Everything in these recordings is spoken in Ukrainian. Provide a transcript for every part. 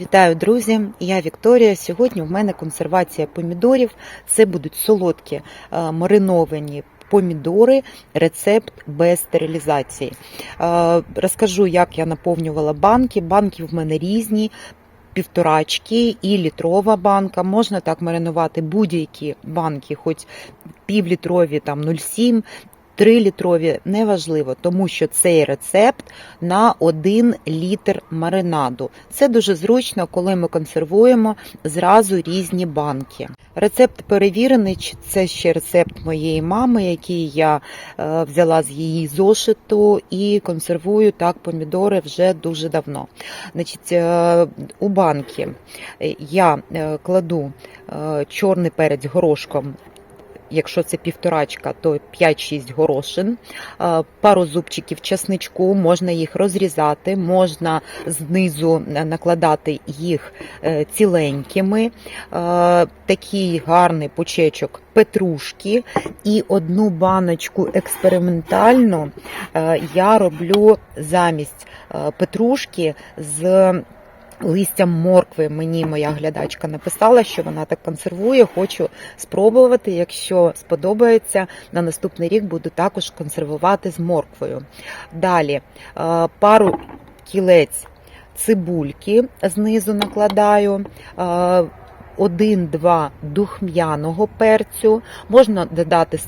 Вітаю, друзі! Я Вікторія. Сьогодні в мене консервація помідорів. Це будуть солодкі е, мариновані помідори, рецепт без стерилізації. Е, Розкажу, як я наповнювала банки. Банки в мене різні. Півторачки і літрова банка. Можна так маринувати будь-які банки, хоч півлітрові, там 0,7, 3 літрові, неважливо, тому що цей рецепт на 1 літр маринаду. Це дуже зручно, коли ми консервуємо зразу різні банки. Рецепт перевірений, це ще рецепт моєї мами, який я е, взяла з її зошиту і консервую так помідори вже дуже давно. Значить, е, у банки я е, кладу чорний перець горошком якщо це півторачка, то 5-6 горошин, е, пару зубчиків часничку, можна їх розрізати, можна знизу накладати їх е, ціленькими, Е, такий гарний пучечок петрушки і одну баночку експериментальну я роблю замість петрушки з листям моркви. Мені моя глядачка написала, що вона так консервує. Хочу спробувати. Якщо сподобається, на наступний рік буду також консервувати з морквою. Далі е, пару кілець цибульки знизу накладаю. Е, один-два духм'яного перцю, можна додати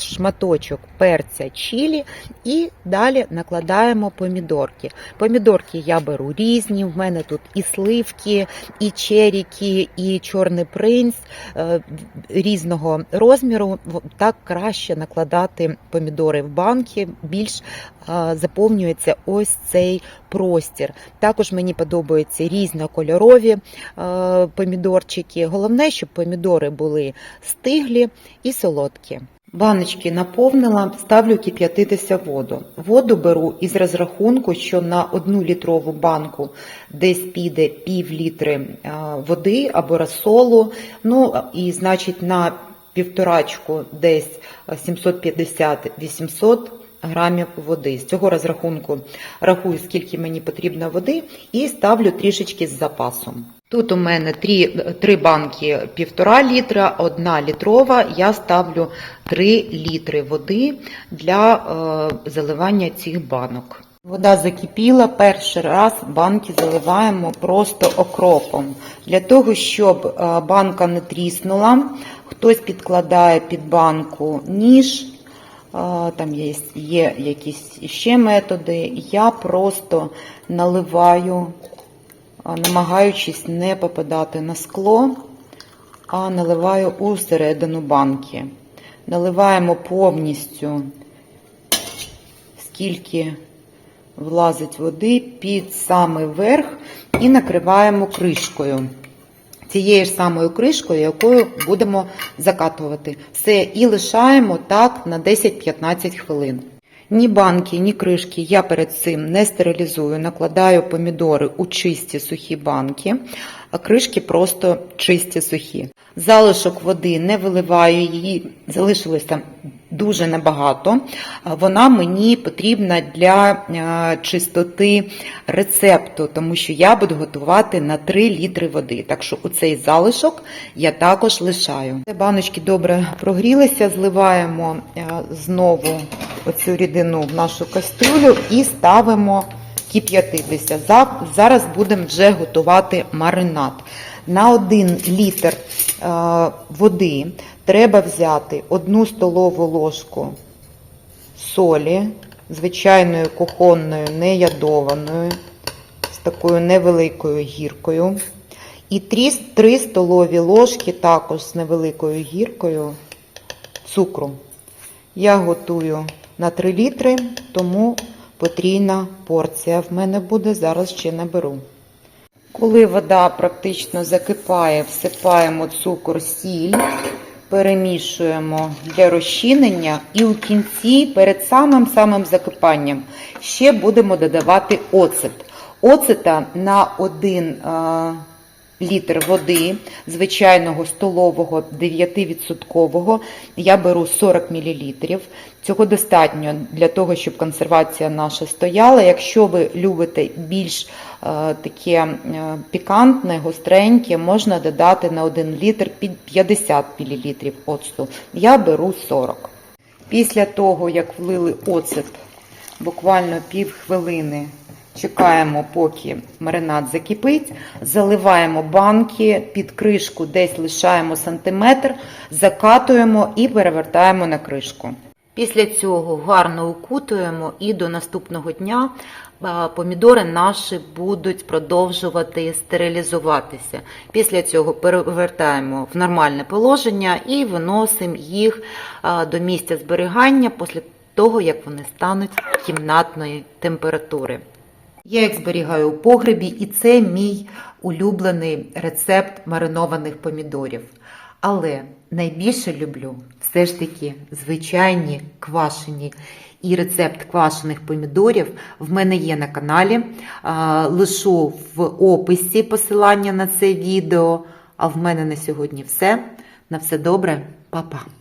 шматочок перця чилі і далі накладаємо помідорки. Помідорки я беру різні, в мене тут і сливки, і черіки, і чорний принц е, різного розміру. Так краще накладати помідори в банки, більш е, заповнюється ось цей простір. Також мені подобаються різнокольорові е, помідорчики. Головне, щоб помідори були стиглі і солодкі. Баночки наповнила, ставлю кип'ятитися воду. Воду беру із розрахунку, що на одну літрову банку десь піде пів літри води або розсолу. Ну і значить на півторачку десь 750-800 грамів води. З цього розрахунку рахую, скільки мені потрібно води, і ставлю трішечки з запасом. Тут у мене три, три банки півтора літра, одна літрова. Я ставлю 3 літри води для е, заливання цих банок. Вода закипіла, перший раз банки заливаємо просто окропом. Для того, щоб е, банка не тріснула, хтось підкладає під банку ніж, е, там є, є якісь ще методи. Я просто наливаю намагаючись не попадати на скло, а наливаю у середину банки. Наливаємо повністю, скільки влазить води під самий верх і накриваємо кришкою. Цією ж самою кришкою, якою будемо закатувати. Все, і лишаємо так на 10-15 хвилин. Ні банки, ні кришки я перед цим не стерилізую, накладаю помідори у чисті сухі банки, а кришки просто чисті сухі. Залишок води не виливаю, її залишилося дуже небагато. Вона мені потрібна для е, чистоти рецепту, тому що я буду готувати на 3 літри води. Так що у цей залишок я також лишаю. Баночки добре прогрілися, зливаємо е, знову оцю рідину в нашу кастрюлю і ставимо кип'ятитися. Зараз будемо вже готувати маринад. На 1 літр е, води треба взяти 1 столову ложку солі, звичайною кухонною, неядованою, з такою невеликою гіркою. І 3, 3 столові ложки також з невеликою гіркою цукру. Я готую на 3 літри, тому потрійна порція в мене буде, зараз ще наберу. Коли вода практично закипає, всипаємо цукор, сіль, перемішуємо для розчинення і у кінці, перед самим-самим закипанням, ще будемо додавати оцет. Оцета на 1 літр води, звичайного столового 9%. Я беру 40 мл. Цього достатньо для того, щоб консервація наша стояла. Якщо ви любите більш е, таке е, пікантне, гостреньке, можна додати на 1 літр під 50 мл оцту. Я беру 40. Після того, як влили оцет, буквально пів хвилини чекаємо, поки маринад закипить, заливаємо банки, під кришку десь лишаємо сантиметр, закатуємо і перевертаємо на кришку. Після цього гарно укутуємо і до наступного дня помідори наші будуть продовжувати стерилізуватися. Після цього перевертаємо в нормальне положення і виносимо їх до місця зберігання після того, як вони стануть кімнатної температури. Я їх зберігаю у погребі, і це мій улюблений рецепт маринованих помідорів. Але найбільше люблю все ж таки звичайні квашені. І рецепт квашених помідорів в мене є на каналі. Лишу в описі посилання на це відео. А в мене на сьогодні все. На все добре, Па-па!